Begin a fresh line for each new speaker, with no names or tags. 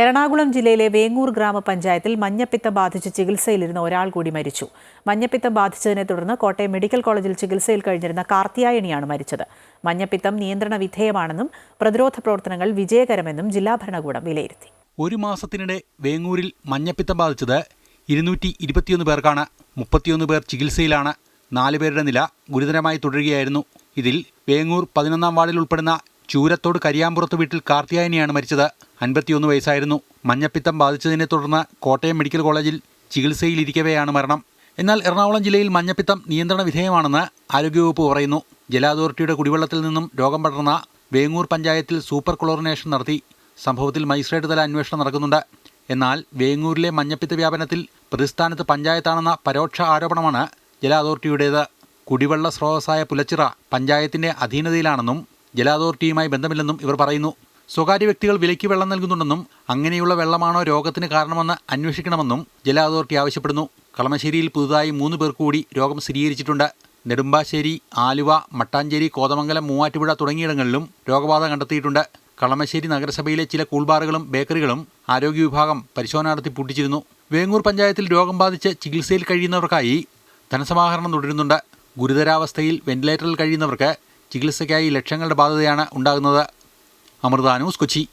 എറണാകുളം ജില്ലയിലെ വേങ്ങൂർ ഗ്രാമപഞ്ചായത്തിൽ മഞ്ഞപ്പിത്തം ബാധിച്ച് ചികിത്സയിലിരുന്ന ഒരാൾ കൂടി മരിച്ചു. മഞ്ഞപ്പിത്തം ബാധിച്ചതിനെ തുടർന്ന് കോട്ടയം മെഡിക്കൽ കോളേജിൽ ചികിത്സയിൽ കഴിഞ്ഞിരുന്ന കാർത്തിയായണിയാണ് മരിച്ചത്. മഞ്ഞപ്പിത്തം നിയന്ത്രണ വിധേയമാണെന്നും പ്രതിരോധ പ്രവർത്തനങ്ങൾ വിജയകരമെന്നും ജില്ലാ ഭരണകൂടം വിലയിരുത്തി.
ഒരു മാസത്തിനിടെ വേങ്ങൂരിൽ മഞ്ഞപ്പിത്തം ബാധിച്ചത് ഇരുന്നൂറ്റി ഇരുപത്തിയൊന്ന് പേർക്കാണ്. മുപ്പത്തിയൊന്ന് പേർ ചികിത്സയിലാണ്. നാല് പേരുടെ നില ഗുരുതരമായി തുടരുകയായിരുന്നു. ഇതിൽ വേങ്ങൂർ പതിനൊന്നാം വാർഡിൽ ഉൾപ്പെടുന്ന ചൂരത്തോട് കരിയാമ്പുറത്ത് വീട്ടിൽ കാർത്തിയായനിയാണ് മരിച്ചത്. അൻപത്തിയൊന്ന് വയസ്സായിരുന്നു. മഞ്ഞപ്പിത്തം ബാധിച്ചതിനെ തുടർന്ന് കോട്ടയം മെഡിക്കൽ കോളേജിൽ ചികിത്സയിലിരിക്കവെയാണ് മരണം. എന്നാൽ എറണാകുളം ജില്ലയിൽ മഞ്ഞപ്പിത്തം നിയന്ത്രണ വിധേയമാണെന്ന് ആരോഗ്യവകുപ്പ് പറയുന്നു. ജല അതോറിറ്റിയുടെ കുടിവെള്ളത്തിൽ നിന്നും രോഗം പടർന്ന വേങ്ങൂർ പഞ്ചായത്തിൽ സൂപ്പർ ക്ലോറിനേഷൻ നടത്തി. സംഭവത്തിൽ മജിസ്ട്രേറ്റ് തല അന്വേഷണം നടക്കുന്നുണ്ട്. എന്നാൽ വേങ്ങൂരിലെ മഞ്ഞപ്പിത്ത വ്യാപനത്തിൽ പ്രതിസ്ഥാനത്ത് പഞ്ചായത്താണെന്ന പരോക്ഷ ആരോപണമാണ് ജല അതോറിറ്റിയുടേത്. കുടിവെള്ള സ്രോതസ്സായ പുലച്ചിറ പഞ്ചായത്തിന്റെ അധീനതയിലാണെന്നും ജല അതോറിറ്റിയുമായി ബന്ധമില്ലെന്നും ഇവർ പറയുന്നു. സ്വകാര്യ വ്യക്തികൾ വിലയ്ക്ക് വെള്ളം നൽകുന്നുണ്ടെന്നും അങ്ങനെയുള്ള വെള്ളമാണോ രോഗത്തിന് കാരണമെന്ന് അന്വേഷിക്കണമെന്നും ജല അതോറിറ്റി ആവശ്യപ്പെടുന്നു. കളമശ്ശേരിയിൽ പുതുതായി മൂന്ന് പേർ കൂടി രോഗം സ്ഥിരീകരിച്ചിട്ടുണ്ട്. നെടുമ്പാശ്ശേരി ആലുവ മട്ടാഞ്ചേരി കോതമംഗലം മൂവാറ്റുപുഴ തുടങ്ങിയിടങ്ങളിലും രോഗബാധ കണ്ടെത്തിയിട്ടുണ്ട്. കളമശ്ശേരി നഗരസഭയിലെ ചില കൂൾബാറുകളും ബേക്കറികളും ആരോഗ്യ വിഭാഗം പരിശോധന നടത്തി പൂട്ടിച്ചിരുന്നു. വേങ്ങൂർ പഞ്ചായത്തിൽ രോഗം ബാധിച്ച് ചികിത്സയിൽ കഴിയുന്നവർക്കായി ധനസമാഹരണം തുടരുന്നുണ്ട്. ഗുരുതരാവസ്ഥയിൽ വെന്റിലേറ്ററിൽ കഴിയുന്നവർക്ക് ചികിത്സയ്ക്കായി ലക്ഷങ്ങളുടെ ബാധ്യതയാണ് ഉണ്ടാകുന്നത്. അമൃത ന്യൂസ് കൊച്ചി.